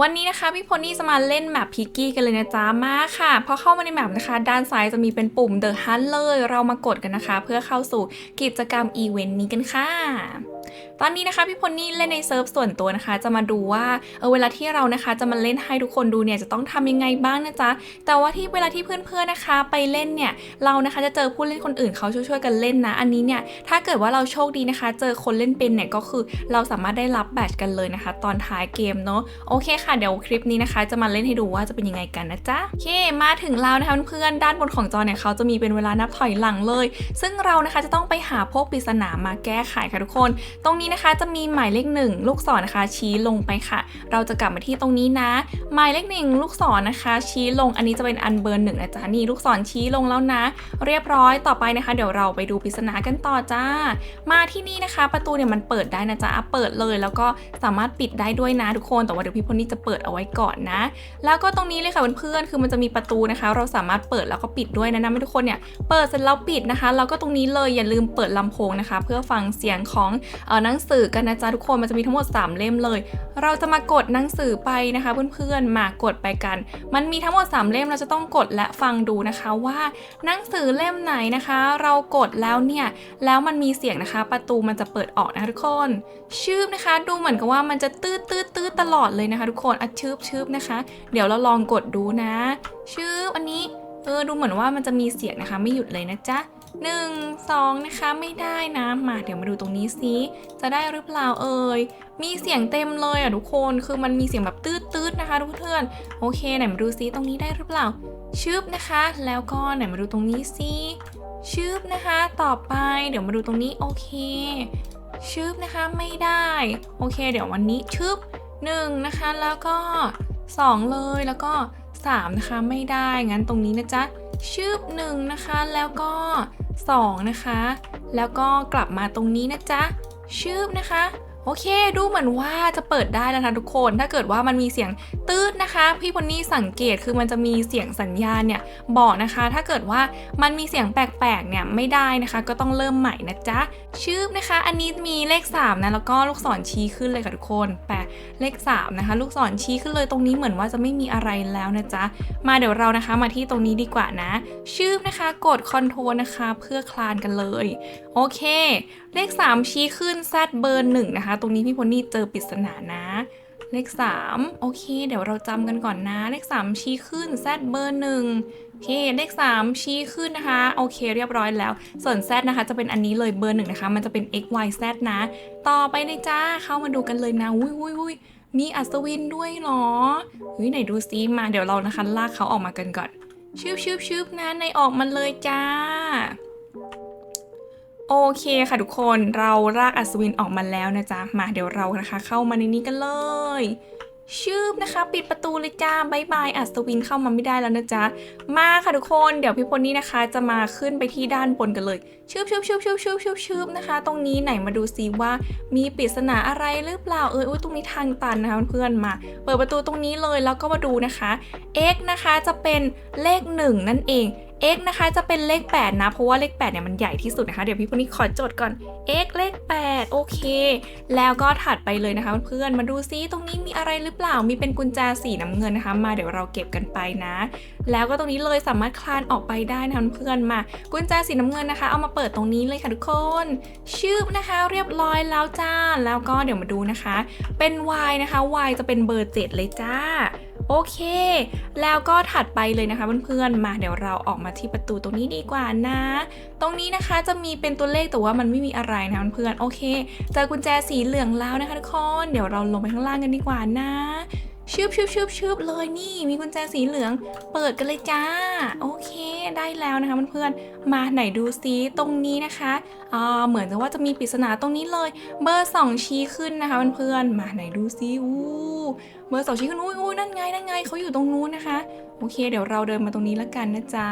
วันนี้นะคะพี่พลนี่จะมาเล่นแมปพิกกี้กันเลยนะจ๊ะมาค่ะพอเข้ามาในแมปนะคะ ด้านซ้ายจะมีเป็นปุ่ม The Hunt เลยเรามากดกันนะคะ เพื่อเข้าสู่กิจกรรมอีเวนต์นี้กันค่ะ ตอนนี้นะคะพี่พลนี่เล่นในเซิร์ฟส่วนตัวนะคะ จะมาดูว่าเออเวลาที่เรานะคะจะมาเล่นให้ทุกคนดูเนี่ยจะต้องทำยังไงบ้างนะจ๊ะแต่ว่าที่เวลาที่เพื่อนๆนะคะ ไปเล่นเนี่ยเรานะคะจะเจอผู้เล่นคนอื่นเขาช่วยๆกันเล่นนะ อันนี้เนี่ยถ้าเกิดว่าเราโชคดีนะคะ เจอคนเล่นเป็นเนี่ยก็คือเราสามารถได้รับแบตกันเลยนะคะ ตอนท้ายเกมเนาะโอเคค่ะเดี๋ยวคลิปนี้นะคะ จะมาเล่นให้ดูว่าจะเป็นยังไงกันนะจ๊ะโอเคมาถึงแล้วนะคะเพื่อนๆด้านบนของจอเนี่ยเขาจะมีเป็นเวลานับถอยหลังเลย ซึ่งเรานะคะจะต้องไปหาพวกปริศนามาแก้ไขค่ะทุกคนตรงนี้นะคะจะมีหมายเลขหนึ่งลูกศรนะคะ ชี้ลงไปค่ะ เราจะกลับมาที่ตรงนี้นะ หมายเลขหนึ่งลูกศรนะคะ ชี้ลงอันนี้จะเป็นอันเบอร์หนึ่งนะจ๊ะนี่ลูกศรชี้ลงแล้วนะ เรียบร้อยต่อไปนะคะ เดี๋ยวเราไปดูปริศนากันต่อจ้า มาที่นี่นะคะ ประตูเนี่ยมันเปิดได้นะจ๊ะอะเปิดเลยแล้วก็สามารถปิดได้ด้วยนะทุกคนแต่ว่าเดี๋ยวพี่พลนี่จะเปิดเอาไว้ก่อนนะ แล้วก็ตรงนี้เลยค่ะเพื่อนๆคือมันจะมีประตูนะคะ เราสามารถเปิดแล้วก็ปิดด้วยนะนะทุกคนเนี่ยเปิดเสร็จแล้วปิดนะคะแล้วก็ตรงนี้เลยอย่าลืมเปิดลำโพงนะคะ เพื่อฟังเสียงของเออหนังสือกันนะจ๊ะทุกคนมันจะมีทั้งหมด 3 เล่มเลย เราจะมากดหนังสือไปนะคะ เพื่อนๆมากดไปกัน มันมีทั้งหมด 3 เล่มเราจะต้องกดและฟังดูนะคะว่าหนังสือเล่มไหนนะคะ เรากดแล้วเนี่ยแล้วมันมีเสียงนะคะ ประตูมันจะเปิดออกนะคะทุกคนชืบนะคะ ดูเหมือนกับว่ามันจะตืดตืดตืดตลอดเลยนะคะ ทุกคนอะชืบชืบนะคะ เดี๋ยวเราลองกดดูนะชืบอันนี้เออดูเหมือนว่ามันจะมีเสียงนะคะ ไม่หยุดเลยนะจ๊ะ หนึ่งสองนะคะไม่ได้นะมาเดี๋ยวมาดูตรงนี้ซิจะได้หรือเปล่าเอ่ยมีเสียงเต็มเลยอะทุกคนคือมันมีเสียงแบบตืดตืดนะคะทุกเพื่อนโอเคไหนมาดูซิตรงนี้ได้หรือเปล่าชืบนะคะ แล้วก็ไหนมาดูตรงนี้ซิชืบนะคะ ต่อไปเดี๋ยวมาดูตรงนี้โอเคชึบนะคะไม่ได้ โอเค เดี๋ยววันนี้ชึบ1นะคะแล้วก็2เลยแล้วก็3นะคะไม่ได้งั้นตรงนี้นะจ๊ะชึบ1นะคะแล้วก็ 2 นะคะ แล้วก็กลับมาตรงนี้นะจ๊ะชืบนะคะ โอเค ดูเหมือนว่าจะเปิดได้แล้วนะทุกคน ถ้าเกิดว่ามันมีเสียงตืดนะคะ พี่พนนี่สังเกตคือมันจะมีเสียงสัญญาณเนี่ยบอกนะคะ ถ้าเกิดว่ามันมีเสียงแปลกๆเนี่ยไม่ได้นะคะ ก็ต้องเริ่มใหม่นะจ๊ะชืบนะคะ อันนี้มีเลข3นะแล้วก็ลูกศรชี้ขึ้นเลยค่ะทุกคนแปะเลข3นะคะ ลูกศรชี้ขึ้นเลยตรงนี้เหมือนว่าจะไม่มีอะไรแล้วนะจ๊ะมาเดี๋ยวเรานะคะมาที่ตรงนี้ดีกว่านะชืบนะคะ กดคอนโทรลนะคะ เพื่อคลานกันเลย โอเค เลข 3 ชี้ขึ้นแซดเบอร์หนึ่งนะคะ ตรงนี้พี่พลนี่เจอปริศนานะ เลข 3 โอเค เดี๋ยวเราจำกันก่อนนะ เลข 3 ชี้ขึ้นแซดเบอร์หนึ่งโอเค เลข 3 ชี้ขึ้นนะคะ โอเค เรียบร้อยแล้ว ส่วน Z นะคะจะเป็นอันนี้เลยเบอร์หนึ่งนะคะ มันจะเป็น x y z นะ ต่อไปเลยจ้า เข้ามาดูกันเลยนะ อุ้ยอุ้ยอุ้ยมีอัศวินด้วยเหรอเฮ้ยไหนดูซิมาเดี๋ยวเรานะคะลากเขาออกมากันก่อนชืบชืบชืบนะในออกมาเลยจ้า โอเคค่ะทุกคนเราลากอัศวินออกมาแล้วนะจ๊ะ มาเดี๋ยวเรานะคะ เข้ามาในนี้กันเลย ชืบนะคะ ปิดประตูเลยจ้าบายบายอัศวินเข้ามาไม่ได้แล้วนะจ๊ะ มาค่ะทุกคนเดี๋ยวพี่พลนี่นะคะ จะมาขึ้นไปที่ด้านบนกันเลยชืบชืบชืบชืบชืบชืบชืบนะคะ ตรงนี้ไหนมาดูซิว่ามีปริศนาอะไรหรือเปล่าเอออุ้ยตรงนี้ทางตันนะคะเพื่อนๆมา เปิดประตูตรงนี้เลยแล้วก็มาดูนะคะ x นะคะจะเป็นเลข 1 นั่นเอง x นะคะจะเป็นเลข 8 นะ เพราะว่าเลข 8 เนี่ยมันใหญ่ที่สุดนะคะ เดี๋ยวพี่พลนี่ขอจดก่อน x เลข 8 โอเค แล้วก็ถัดไปเลยนะคะเพื่อนๆมาดูซิตรงนี้มีอะไรหรือเปล่ามีเป็นกุญแจสีน้ำเงินนะคะ มาเดี๋ยวเราเก็บกันไปนะ แล้วก็ตรงนี้เลยสามารถคลานออกไปได้นะเพื่อนมา กุญแจสีน้ำเงินนะคะ เอามาเปิดตรงนี้เลยค่ะทุกคนชืบนะคะ เรียบร้อยแล้วจ้า แล้วก็เดี๋ยวมาดูนะคะ เป็น y นะคะ y จะเป็นเบอร์ 7 เลยจ้า โอเค แล้วก็ถัดไปเลยนะคะเพื่อนๆ มาเดี๋ยวเราออกมาที่ประตูตรงนี้ดีกว่านะ ตรงนี้นะคะจะมีเป็นตัวเลขแต่ว่ามันไม่มีอะไรนะเพื่อนๆ โอเค เจอกุญแจสีเหลืองแล้วนะคะทุกคน เดี๋ยวเราลงไปข้างล่างกันดีกว่านะ ชืบชืบชืบชืบเลยนี่มีกุญแจสีเหลือง เปิดกันเลยจ้า โอเคได้แล้วนะคะเพื่อนๆมาไหนดูซิตรงนี้นะคะอ่าเหมือนจะว่าจะมีปริศนาตรงนี้เลย เบอร์สองชี้ขึ้นนะคะเพื่อนๆมาไหนดูซิอู้เบอร์สองชี้ขึ้นอุ้ยอุ้ยนั่นไงนั่นไงเขาอยู่ตรงนู้นนะคะโอเค เดี๋ยวเราเดินมาตรงนี้แล้วกันนะจ๊ะ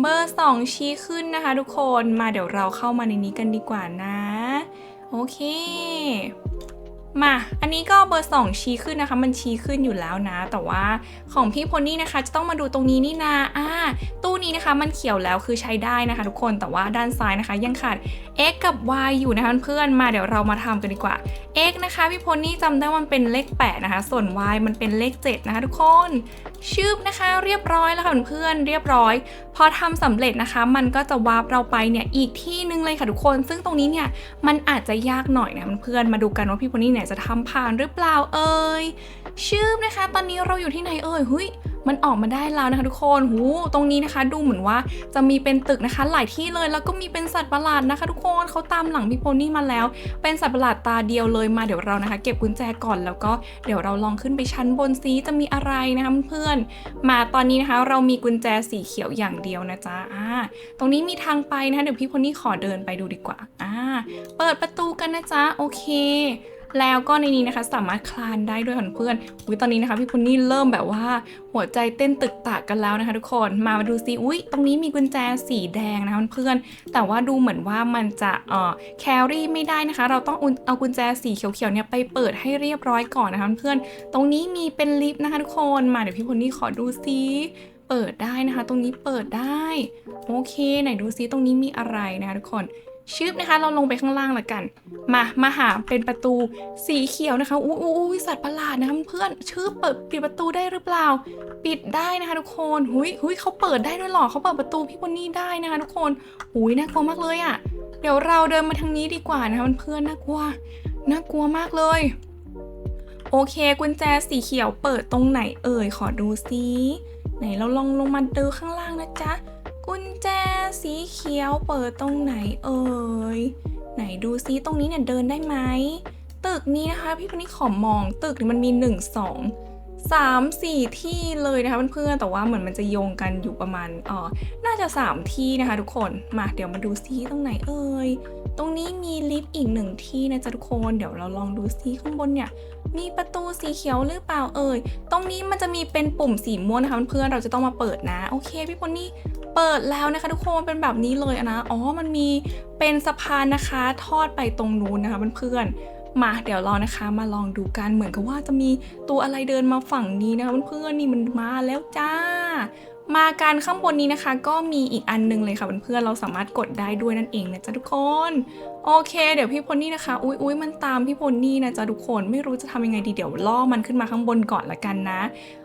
เบอร์สองชี้ขึ้นนะคะ ทุกคนมาเดี๋ยวเราเข้ามาในนี้กันดีกว่านะ โอเค มา อันนี้ก็เบอร์ 2 ชี้ขึ้นนะคะ มันชี้ขึ้นอยู่แล้วนะ แต่ว่าของพี่พลนี่นะคะ จะต้องมาดูตรงนี้นี่นาอ่า ตู้นี้นะคะ มันเขียวแล้วคือใช้ได้นะคะ ทุกคน แต่ว่าด้านซ้ายนะคะ ยังขาด x กับ y อยู่นะคะเพื่อนมาเดี๋ยวเรามาทำกันดีกว่า x นะคะพี่พลนี่จำได้มันเป็นเลข 8 นะคะ ส่วน y มันเป็นเลข 7 นะคะทุกคน ชืบนะคะ เรียบร้อยแล้วค่ะเพื่อนเรียบร้อย พอทำสำเร็จนะคะ มันก็จะวาร์ปเราไปเนี่ยอีกที่หนึงเลยค่ะทุกคน ซึ่งตรงนี้เนี่ยมันอาจจะยากหน่อยนะเพื่อนมาดูกันว่าพี่พนี่เนี่ยจะทำผ่านหรือเปล่าเอ่ยชืบนะคะ ตอนนี้เราอยู่ที่ไหนเอ่ยเฮ้ย มันออกมาได้แล้วนะคะทุกคนหูตรงนี้นะคะ ดูเหมือนว่าจะมีเป็นตึกนะคะ หลายที่เลยแล้วก็มีเป็นสัตว์ประหลาดนะคะ ทุกคนเขาตามหลังพี่โพนี่มาแล้ว เป็นสัตว์ประหลาดตาเดียวเลยมาเดี๋ยวเรานะคะ เก็บกุญแจก่อนแล้วก็เดี๋ยวเราลองขึ้นไปชั้นบนซิจะมีอะไรนะคะเพื่อนมาตอนนี้นะคะ เรามีกุญแจสีเขียวอย่างเดียวนะจ๊ะอ่าตรงนี้มีทางไปนะคะเดี๋ยวพี่โพนี่ขอเดินไปดูดีกว่าอ่าเปิดประตูกันนะจ๊ะโอเค แล้วก็ในนี้นะคะสามารถคลานได้ด้วยค่ะเพื่อนอุ้ยตอนนี้นะคะพี่พลนี่เริ่มแบบว่าหัวใจเต้นตึกตากกันแล้วนะคะ ทุกคนมามาดูซิอุ้ยตรงนี้มีกุญแจสีแดงนะคะเพื่อนๆแต่ว่าดูเหมือนว่ามันจะเอ่อแครี่ไม่ได้นะคะ เราต้องเอากุญแจสีเขียวๆเนี่ยไปเปิดให้เรียบร้อยก่อนนะคะเพื่อนๆตรงนี้มีเป็นลิฟต์นะคะทุกคนมาเดี๋ยวพี่พลนี่ขอดูซิเปิดได้นะคะ ตรงนี้เปิดได้ โอเค ไหนดูซิตรงนี้มีอะไรนะคะทุกคน ชึบนะคะเราลงไปข้างล่างละกัน มามาหาเป็นประตูสีเขียวนะคะอู้อู้อู้สัตว์ประหลาดนะคะเพื่อนชึบเปิดปิดประตูได้หรือเปล่า ปิดได้นะคะทุกคนหุยหุยเขาเปิดได้ด้วยหรอเขาเปิดประตูพี่บนนี่ได้นะคะทุกคนหุยน่ากลัวมากเลยอะ่ะ เดี๋ยวเราเดินมาทางนี้ดีกว่านะคะเพื่อนน่ากลัวน่ากลัวมากเลย โอเคกุญแจสีเขียวเปิดตรงไหนเอ่ยขอดูซิไหนเราลองลงมาดูข้างล่างนะจ๊ะ กุญแจสีเขียวเปิดตรงไหนเอ่ย ไหนดูซิตรงนี้เนี่ยเดินได้ไหม ตึกนี้นะคะ พี่คนนี้ขอมองตึกนี้มันมี 1 2 3 4 ที่เลยนะคะเพื่อนๆแต่ว่าเหมือนมันจะโยงกันอยู่ประมาณเออน่าจะ 3 ที่นะคะทุกคน มาเดี๋ยวมาดูซิตรงไหนเอ่ย ตรงนี้มีลิฟต์อีกหนึ่งที่นะจ๊ะทุกคน เดี๋ยวเราลองดูซิข้างบนเนี่ย มีประตูสีเขียวหรือเปล่าเอ่ย ตรงนี้มันจะมีเป็นปุ่มสีม่วงนะคะเพื่อนเราจะต้องมาเปิดนะ โอเคพี่พลนี่เปิดแล้วนะคะทุกคนเป็นแบบนี้เลยนะ อ๋อ มันมีเป็นสะพานนะคะ ทอดไปตรงนู้นนะคะเพื่อนมาเดี๋ยวเรานะคะมาลองดูกันเหมือนกับว่าจะมีตัวอะไรเดินมาฝั่งนี้นะคะเพื่อนๆนี่มันมาแล้วจ้า มาการข้างบนนี้นะคะ ก็มีอีกอันหนึงเลยค่ะเพื่อนๆเราสามารถกดได้ด้วยนั่นเองนะจ๊ะทุกคน โอเค เดี๋ยวพี่พลนี่นะคะ อุ้ยอุ้ยมันตามพี่พลนี่นะจ๊ะทุกคนไม่รู้จะทำยังไงดีเดี๋ยวล่อมันขึ้นมาข้างบนก่อนละกันนะ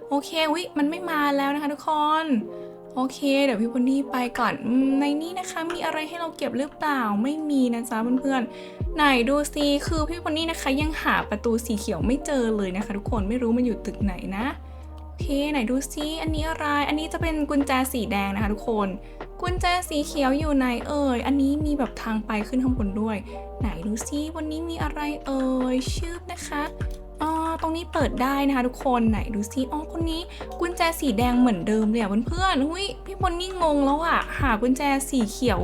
โอเคอุ้ยมันไม่มาแล้วนะคะ ทุกคนโอเค เดี๋ยวพี่พลนี่ไปก่อนในนี้นะคะมีอะไรให้เราเก็บหรือเปล่าไม่มีนะจ๊ะเพื่อนๆไหนดูซิคือพี่พลนี่นะคะยังหาประตูสีเขียวไม่เจอเลยนะคะ ทุกคนไม่รู้มันอยู่ตึกไหนนะ เคไหนดูซิอันนี้อะไร อันนี้จะเป็นกุญแจสีแดงนะคะทุกคน กุญแจสีเขียวอยู่ไหนเอ่ย อันนี้มีแบบทางไปขึ้นข้างบนด้วย ไหนดูซิวันนี้มีอะไรเอ่ยชื่อนะคะอ๋อตรงนี้เปิดได้นะคะทุกคนไหนดูซิอ๋อคนนี้กุญแจสีแดงเหมือนเดิมเลยอะเพื่อนๆหุ้ยพี่พลนี่งงแล้วอะหากุญแจสีเขียว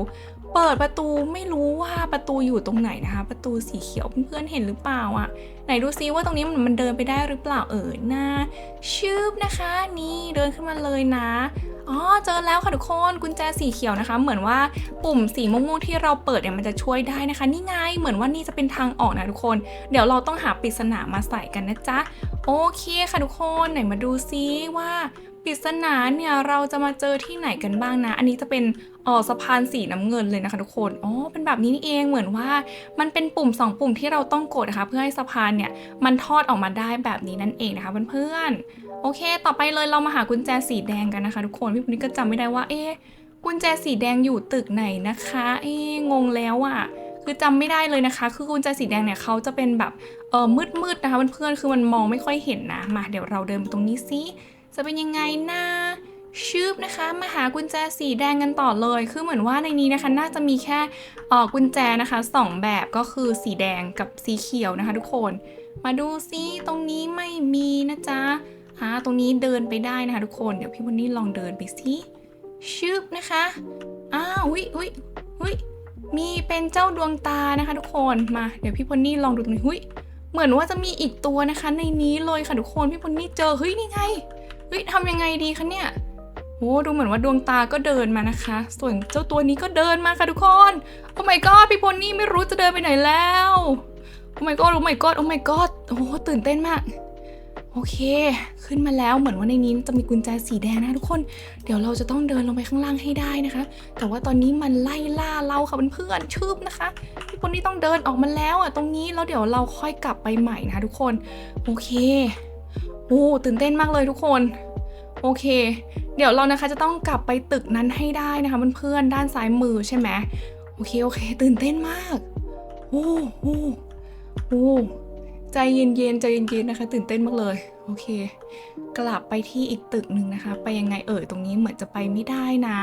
เปิดประตูไม่รู้ว่าประตูอยู่ตรงไหนนะคะ ประตูสีเขียวเพื่อนๆเห็นหรือเปล่าอะไหนดูซิว่าตรงนี้มันมันเดินไปได้หรือเปล่าเอ่ยนะชืบนะคะ นี่เดินขึ้นมาเลยนะอ๋อเจอแล้วค่ะทุกคนกุญแจสีเขียวนะคะ เหมือนว่าปุ่มสีม่วงๆที่เราเปิดเนี่ยมันจะช่วยได้นะคะ นี่ไงเหมือนว่านี่จะเป็นทางออกนะทุกคน เดี๋ยวเราต้องหาปริศนามาใส่กันนะจ๊ะโอเคค่ะทุกคนไหนมาดูซิว่า ปริศนาเนี่ยเราจะมาเจอที่ไหนกันบ้างนะ อันนี้จะเป็นเออสะพานสีน้ำเงินเลยนะคะทุกคน อ๋อ เป็นแบบนี้นี่เอง เหมือนว่ามันเป็นปุ่มสองปุ่มที่เราต้องกดนะคะ เพื่อให้สะพานเนี่ยมันทอดออกมาได้แบบนี้นั่นเองนะคะเพื่อนๆ โอเค ต่อไปเลยเรามาหากุญแจสีแดงกันนะคะ ทุกคน พี่ปุ้นก็จำไม่ได้ว่า เอ๊กุญแจสีแดงอยู่ตึกไหนนะคะ เอ๊งงแล้วอะ่ะคือจำไม่ได้เลยนะคะ คือกุญแจสีแดงเนี่ยเขาจะเป็นแบบเออมืดๆนะคะเพื่อนๆ คือมันมองไม่ค่อยเห็นนะ มาเดี๋ยวเราเดินไปตรงนี้ซิ จะเป็นยังไงนะชืบนะคะมาหากุญแจสีแดงกันต่อเลย คือเหมือนว่าในนี้นะคะ น่าจะมีแค่ออกุญแจนะคะสองแบบก็คือสีแดงกับสีเขียวนะคะ ทุกคน มาดูซิตรงนี้ไม่มีนะจ๊ะฮะตรงนี้เดินไปได้นะคะ ทุกคนเดี๋ยวพี่วันนี้ลองเดินไปสิชึบนะคะอ้าวอุ้ยอุ้ยอุ้ยมีเป็นเจ้าดวงตานะคะ ทุกคนมาเดี๋ยวพี่พนนี่ลองดูตรงนี้หุ้ยเหมือนว่าจะมีอีกตัวนะคะ ในนี้เลยค่ะทุกคนพี่พนนี่เจอเฮ้ยนี่ไง ฮ้ยทำยังไงดีคะเนี่ยโอ้ดูเหมือนว่าดวงตาก็เดินมานะคะ ส่วนเจ้าตัวนี้ก็เดินมาค่ะทุกคน โอ้ my god พี่พนนี่ไม่รู้จะเดินไปไหนแล้ว โอ้ my god โอ้ my god โอ้ my god โอ้ตื่นเต้นมาก โอเค ขึ้นมาแล้วเหมือนว่าในนี้จะมีกุญแจสีแดงนะทุกคน เดี๋ยวเราจะต้องเดินลงไปข้างล่างให้ได้นะคะ แต่ว่าตอนนี้มันไล่ล่าเราค่ะเพื่อนๆชืบนะคะ พี่คนนี้ต้องเดินออกมาแล้วอะตรงนี้แล้วเดี๋ยวเราค่อยกลับไปใหม่นะคะทุกคน โอเค โอ้ตื่นเต้นมากเลยทุกคน โอเค เดี๋ยวเรานะคะจะต้องกลับไปตึกนั้นให้ได้นะคะเพื่อนๆด้านซ้ายมือใช่ไหมโอเคโอเค ตื่นเต้นมากโอ้โอ้โอ้ใจเย็นๆใจเย็นๆนะคะ ตื่นเต้นมากเลยโอเค กลับไปที่อีกตึกหนึ่งนะคะ ไปยังไงเอ่ยตรงนี้เหมือนจะไปไม่ได้นะ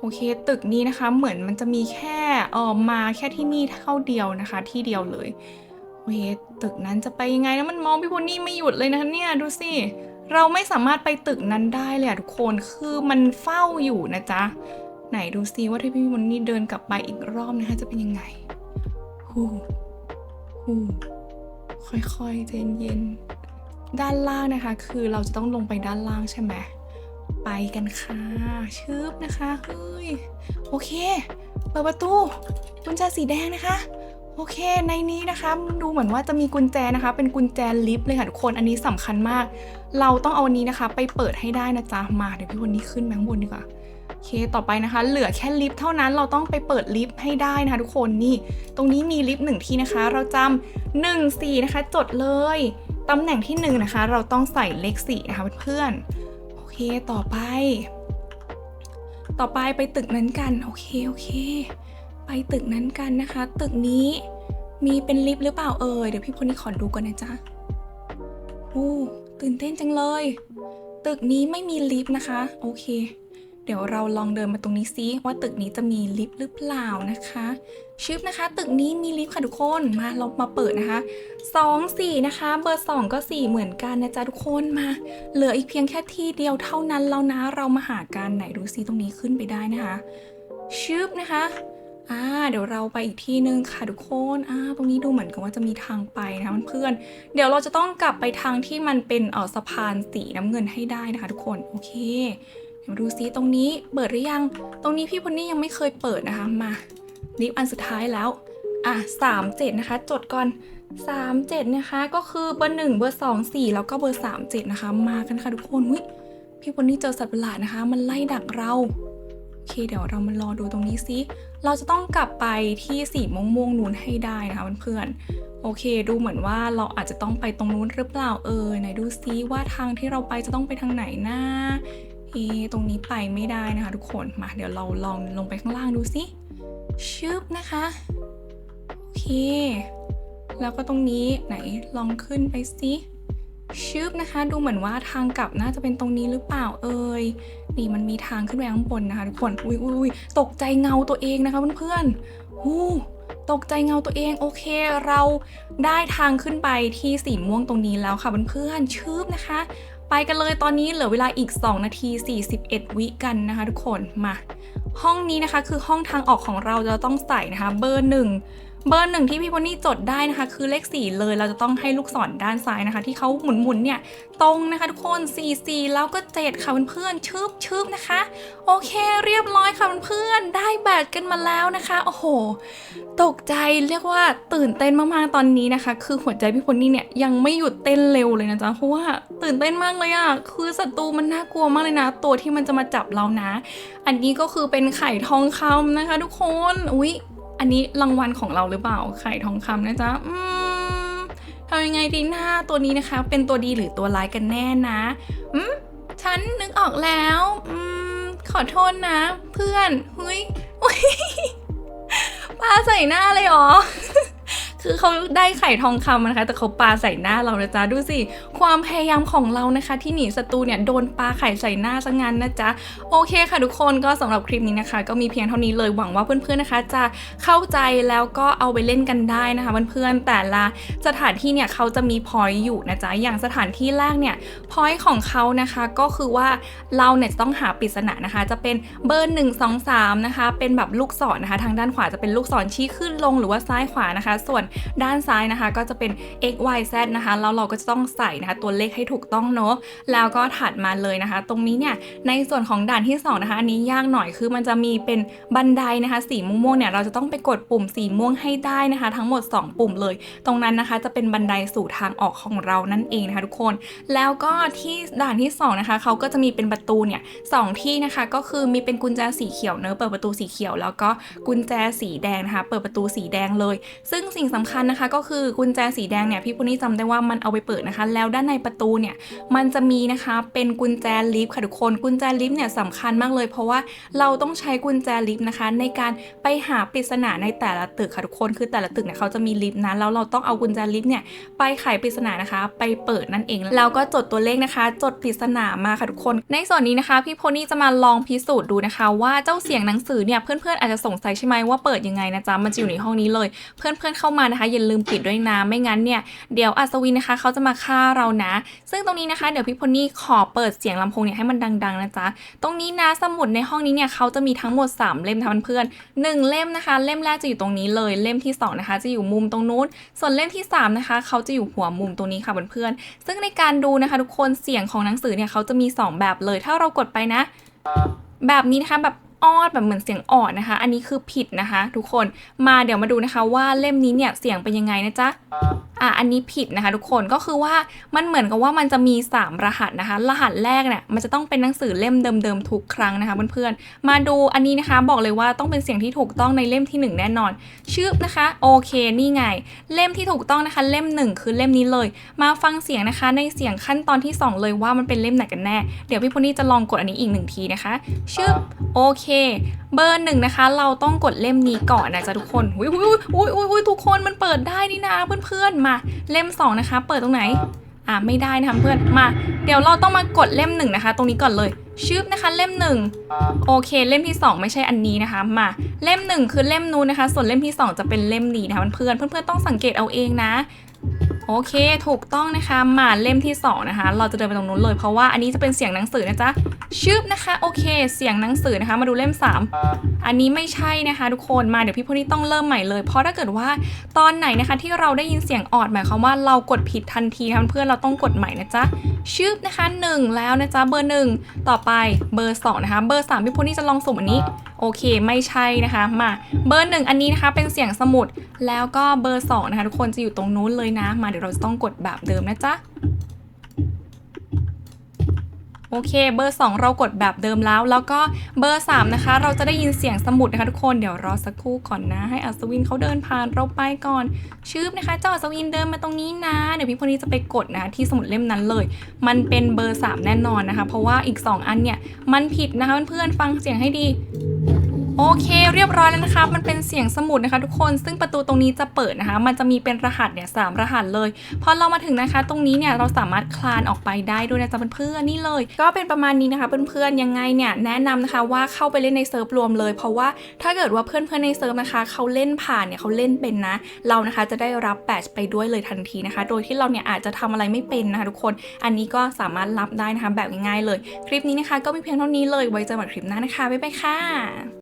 โอเค ตึกนี้นะคะเหมือนมันจะมีแค่เออมาแค่ที่นี่เท่าเดียวนะคะ ที่เดียวเลย เคตึกนั้นจะไปยังไงแล้วมันมองพี่พนนี่ไม่หยุดเลยนะคะเนี่ยดูสิ เราไม่สามารถไปตึกนั้นได้เลยอะทุกคนคือมันเฝ้าอยู่นะจ๊ะ ไหนดูซิว่าถ้าพี่มนนี่เดินกลับไปอีกรอบนะคะจะเป็นยังไงฮู้ฮู้ค่อยๆใจเย็นด้านล่างนะคะ คือเราจะต้องลงไปด้านล่างใช่ไหมไปกันค่ะชืบนะคะเฮ้ยโอเค เปิดประตูกุญแจสีแดงนะคะ โอเค ในนี้นะคะดูเหมือนว่าจะมีกุญแจนะคะ เป็นกุญแจลิฟต์เลยค่ะทุกคน อันนี้สำคัญมาก เราต้องเอาอันนี้นะคะ ไปเปิดให้ได้นะจ๊ะ มาเดี๋ยวพี่วันนี้ขึ้นแบงบนดีกว่าโอเค ต่อไปนะคะ เหลือแค่ลิฟต์เท่านั้น เราต้องไปเปิดลิฟต์ให้ได้นะคะ ทุกคน นี่ ตรงนี้มีลิฟต์หนึ่งที่นะคะ เราจำหนึ่งสี่นะคะ จดเลย ตำแหน่งที่หนึ่งนะคะ เราต้องใส่เลขสี่นะคะเพื่อนๆ โอเค ต่อไป ต่อไปไปตึกนั้นกัน โอเค โอเค ไปตึกนั้นกันนะคะ ตึกนี้มีเป็นลิฟต์หรือเปล่าเอ่ยเดี๋ยวพี่พลนี่ขอดูก่อนนะจ๊ะโอ้ตื่นเต้นจังเลย ตึกนี้ไม่มีลิฟต์นะคะ โอเค เดี๋ยวเราลองเดินมาตรงนี้ซิว่าตึกนี้จะมีลิฟต์หรือเปล่านะคะชึบนะคะ ตึกนี้มีลิฟต์ค่ะทุกคนมาเรามาเปิดนะคะสองสี่นะคะ เบอร์สองก็สี่เหมือนกันนะจ๊ะทุกคนมา เหลืออีกเพียงแค่ที่เดียวเท่านั้นแล้วนะเรามาหากันไหนดูซิตรงนี้ขึ้นไปได้นะคะชึบนะคะ เดี๋ยวเราไปอีกที่หนึ่งค่ะทุกคนอ่าตรงนี้ดูเหมือนกับว่าจะมีทางไปนะคะเพื่อนเดี๋ยวเราจะต้องกลับไปทางที่มันเป็นเออสะพานสีน้ำเงินให้ได้นะคะทุกคนโอเคเดี๋ยวดูซิตรงนี้เปิดหรือยัง ตรงนี้พี่พนนี่ยังไม่เคยเปิดนะคะมาลิฟต์อันสุดท้ายแล้วอะสามเจ็ดนะคะ จดก่อนสามเจ็ดนะคะก็คือเบอร์หนึ่งเบอร์สองสี่แล้วก็เบอร์สามเจ็ดนะคะมากันค่ะทุกคนวิพี่พนนี่เจอสัตว์ประหลาดนะคะ มันไล่ดักเราโอเคเดี๋ยวเรามารอดูตรงนี้ซิ เราจะต้องกลับไปที่สีม่วงม่วงนู้นให้ได้นะคะเพื่อนๆ โอเค ดูเหมือนว่าเราอาจจะต้องไปตรงนู้นหรือเปล่าเออไหนดูซิว่าทางที่เราไปจะต้องไปทางไหนนะ เอ ตรงนี้ไปไม่ได้นะคะทุกคน มาเดี๋ยวเราลองลงไปข้างล่างดูซิชึบนะคะ โอเค แล้วก็ตรงนี้ไหนลองขึ้นไปซิ ชึบนะคะ ดูเหมือนว่าทางกลับน่าจะเป็นตรงนี้หรือเปล่าเอ่ยนี่มันมีทางขึ้นไปข้างบนนะคะทุกคนอุ้ยอุ้ยอุ้ยตกใจเงาตัวเองนะคะเพื่อนๆหูตกใจเงาตัวเองโอเค เราได้ทางขึ้นไปที่สีม่วงตรงนี้แล้วค่ะเพื่อนๆชืบนะคะ ไปกันเลยตอนนี้เหลือเวลาอีก 2 นาที 41 วิกันนะคะ ทุกคนมา ห้องนี้นะคะคือห้องทางออกของเราจะต้องใส่นะคะ เบอร์หนึ่ง เบอร์หนึ่งที่พี่พนนี่จดได้นะคะ คือเลขสี่เลยเราจะต้องให้ลูกศรด้านซ้ายนะคะ ที่เขาหมุนๆเนี่ยตรงนะคะทุกคน4 4แล้วก็7ค่ะเพื่อนๆชืบชืบนะคะ โอเคเรียบร้อยค่ะเพื่อนๆได้แบตกันมาแล้วนะคะ โอ้โห ตกใจเรียกว่าตื่นเต้นมากๆตอนนี้นะคะ คือหัวใจพี่พลนี่เนี่ยยังไม่หยุดเต้นเร็วเลยนะจ๊ะเพราะว่าตื่นเต้นมากเลยอะคือศัตรูมันน่ากลัวมากเลยนะ ตัวที่มันจะมาจับเรานะ อันนี้ก็คือเป็นไข่ทองคำนะคะ ทุกคนอุ๊ย อันนี้รางวัลของเราหรือเปล่า ไข่ทองคำนะจ๊ะอืมทำยังไงดีหน้าตัวนี้นะคะ เป็นตัวดีหรือตัวร้ายกันแน่นะอืมฉันนึกออกแล้วอืมขอโทษนะ เพื่อนเฮ้ยอุ๊ยปาใส่หน้าเลยเหรอ คือเขาได้ไข่ทองคำนะคะ แต่เขาปาใส่หน้าเรานะจ๊ะดูสิ ความพยายามของเรานะคะ ที่หนีศัตรูเนี่ยโดนปาไข่ใส่หน้าซะงั้นนะจ๊ะโอเคค่ะทุกคนก็สำหรับคลิปนี้นะคะ ก็มีเพียงเท่านี้เลยหวังว่าเพื่อนๆนะคะ จะเข้าใจแล้วก็เอาไปเล่นกันได้นะคะเพื่อนๆแต่ละสถานที่เนี่ยเขาจะมีพอยต์อยู่นะจ๊ะอย่างสถานที่แรกเนี่ยพอยต์ของเขานะคะก็คือว่าเราเนี่ยต้องหาปริศนานะคะ จะเป็นเบอร์1 2 3นะคะเป็นแบบลูกศรนะคะ ทางด้านขวาจะเป็นลูกศรชี้ขึ้นลงหรือว่าซ้ายขวานะคะ ส่วนด้านซ้ายนะคะ ก็จะเป็น x y z นะคะแล้วเราก็จะต้องใส่นะคะ ตัวเลขให้ถูกต้องเนาะแล้วก็ถัดมาเลยนะคะ ตรงนี้เนี่ยในส่วนของด่านที่สองนะคะอันนี้ยากหน่อยคือมันจะมีเป็นบันไดนะคะสีม่วงเนี่ยเราจะต้องไปกดปุ่มสีม่วงให้ได้นะคะ ทั้งหมด 2 ปุ่มเลย ตรงนั้นนะคะจะเป็นบันไดสู่ทางออกของเรานั่นเองนะคะทุกคน แล้วก็ที่ด่านที่สองนะคะเขาก็จะมีเป็นประตูเนี่ยสองที่นะคะก็คือมีเป็นกุญแจสีเขียวเนอะเปิดประตูสีเขียว แล้วก็กุญแจสีแดงนะคะเปิดประตูสีแดงเลย ซึ่งสิ่งสำคัญนะคะ ก็คือกุญแจสีแดงเนี่ยพี่ปุนี่จำได้ว่ามันเอาไปเปิดนะคะ แล้วด้านในประตูเนี่ยมันจะมีนะคะเป็นกุญแจลิฟต์ค่ะทุกคนกุญแจลิฟต์เนี่ยสำคัญมากเลย เพราะว่าเราต้องใช้กุญแจลิฟต์นะคะ ในการไปหาปริศนาในแต่ละตึกค่ะทุกคนคือแต่ละตึกเนี่ยเขาจะมีลิฟต์นะแล้วเราต้องเอากุญแจลิฟต์เนี่ยไปไขปริศนานะคะ ไปเปิดนั่นเองแล้วก็จดตัวเลขนะคะ จดปริศนามาค่ะทุกคน ในส่วนนี้นะคะ พี่โพนี่จะมาลองพิสูจน์ดูนะคะ ว่าเจ้าเสียงหนังสือเนี่ยเพื่อนๆอาจจะสงสัยใช่ไหมว่าเปิดยังไงนะจ๊ะมันจะอยู่ในห้องนี้เลย เพื่อนๆเข้ามานะคะอย่าลืมปิดด้วยนะไม่งั้นเนี่ยเดี๋ยวอัศวินนะคะเขาจะมาฆ่าเรานะ ซึ่งตรงนี้นะคะเดี๋ยวพี่โพนี่ขอเปิดเสียงลำโพงเนี่ยให้มันดังๆนะจ๊ะตรงนี้นะสมุดในห้องนี้เนี่ยเขาจะมีทั้งหมด 3 เล่มนะคะเพื่อนๆหนึ่งเล่มนะคะ เล่มแรกจะอยู่ตรงนี้เลยเล่มที่สองนะคะ จะอยู่มุมตรงนู้น ส่วนเล่มที่สามนะคะเขาจะอยู่หัวมุมตรงนี้ค่ะเพื่อนๆซึ่งในการดูนะคะ ทุกคนเสียงของหนังสือเนี่ยเขาจะมีสองแบบเลย ถ้าเรากดไปนะ แบบนี้นะคะแบบ ออดแบบเหมือนเสียงออดนะคะ อันนี้คือผิดนะคะ ทุกคน มาเดี๋ยวมาดูนะคะว่าเล่มนี้เนี่ยเสียงเป็นยังไงนะจ๊ะ อะอันนี้ผิดนะคะทุกคนก็คือว่ามันเหมือนกับว่ามันจะมี 3 รหัสนะคะ รหัสแรกเนี่ยมันจะต้องเป็นหนังสือเล่มเดิมๆทุกครั้งนะคะเพื่อนๆมาดูอันนี้นะคะบอกเลยว่าต้องเป็นเสียงที่ถูกต้องในเล่มที่ 1 แน่นอนชื่อนะคะโอเคนี่ไง เล่มที่ถูกต้องนะคะ เล่ม 1 คือเล่มนี้เลย มาฟังเสียงนะคะ ในเสียงขั้นตอนที่ 2 เลยว่ามันเป็นเล่มไหนกันแน่เดี๋ยวพี่พนี่จะลองกดอันนี้อีกหนึ่งทีนะคะชื่อโอเค เบอร์หนึ่งนะคะ เราต้องกดเล่มนี้ก่อนนะจ๊ะทุกคนอุ้ยอุ้ยอุ้ยอุ้ยอุ้ยทุกคนมันเปิดได้นี่นะเพื่อนๆมาเล่มสองนะคะ เปิดตรงไหน อะไม่ได้นะคะเพื่อนมา เดี๋ยวเราต้องมากดเล่มหนึ่งนะคะ ตรงนี้ก่อนเลยชืบนะคะเล่มหนึ่งโอเค เล่มที่สองไม่ใช่อันนี้นะคะ มาเล่มหนึ่งคือเล่มนู้นนะคะ ส่วนเล่มที่สองจะเป็นเล่มนี้นะคะเพื่อนๆเพื่อนๆต้องสังเกตเอาเองนะโอเค ถูกต้องนะคะ มาเล่มที่สองนะคะ เราจะเดินไปตรงนู้นเลย เพราะว่าอันนี้จะเป็นเสียงหนังสือนะจ๊ะ ชืบนะคะโอเค เสียงหนังสือนะคะ มาดูเล่ม 3 อันนี้ไม่ใช่นะคะ ทุกคนมาเดี๋ยวพี่พนี่ต้องเริ่มใหม่เลย เพราะถ้าเกิดว่าตอนไหนนะคะ ที่เราได้ยินเสียงออดหมายความว่าเรากดผิดทันทีนะคะเพื่อนเราต้องกดใหม่นะจ๊ะชืบนะคะ 1 แล้วนะจ๊ะเบอร์ 1 ต่อไปเบอร์2นะคะเบอร์ 3 พี่พนี่จะลองสุ่มอันนี้โอเคไม่ใช่นะคะมาเบอร์หนึ่งอันนี้นะคะ เป็นเสียงสมุดแล้วก็เบอร์สองนะคะทุกคนจะอยู่ตรงนู้นเลยนะ มาเดี๋ยวเราจะต้องกดแบบเดิมนะจ๊ะ โอเค เบอร์ 2 เรากดแบบเดิมแล้ว แล้วก็เบอร์ 3 นะคะ เราจะได้ยินเสียงสมุดนะคะทุกคน เดี๋ยวรอสักครู่ก่อนนะ ให้อัศวินเขาเดินผ่านเราไปก่อน ชืบนะคะ เจ้าอัศวินเดินมาตรงนี้นะ เดี๋ยวพี่พนี้จะไปกดนะที่สมุดเล่มนั้นเลย มันเป็นเบอร์ 3 แน่นอนนะคะ เพราะว่าอีก 2 อันเนี่ย มันผิดนะคะเพื่อนๆ ฟังเสียงให้ดี โอเคเรียบร้อยแล้วนะคะ มันเป็นเสียงสมุดนะคะ ทุกคนซึ่งประตูตรงนี้จะเปิดนะคะ มันจะมีเป็นรหัสเนี่ยสามรหัสเลยพอเรามาถึงนะคะ ตรงนี้เนี่ยเราสามารถคลานออกไปได้ด้วยนะจ๊ะเพื่อนๆนี่เลย ก็เป็นประมาณนี้นะคะเพื่อนๆยังไงเนี่ยแนะนำนะคะว่าเข้าไปเล่นในเซิร์ฟรวมเลย เพราะว่าถ้าเกิดว่าเพื่อนๆในเซิร์ฟนะคะเขาเล่นผ่านเนี่ยเขาเล่นเป็นนะ เรานะคะจะได้รับแบตไปด้วยเลยทันทีนะคะ โดยที่เราเนี่ยอาจจะทำอะไรไม่เป็นนะคะ ทุกคนอันนี้ก็สามารถรับได้นะคะแบบง่ายๆเลย คลิปนี้นะคะ ก็มีเพียงเท่านี้เลยไว้เจอกันคลิปหน้านะคะบ๊ายบายค่ะ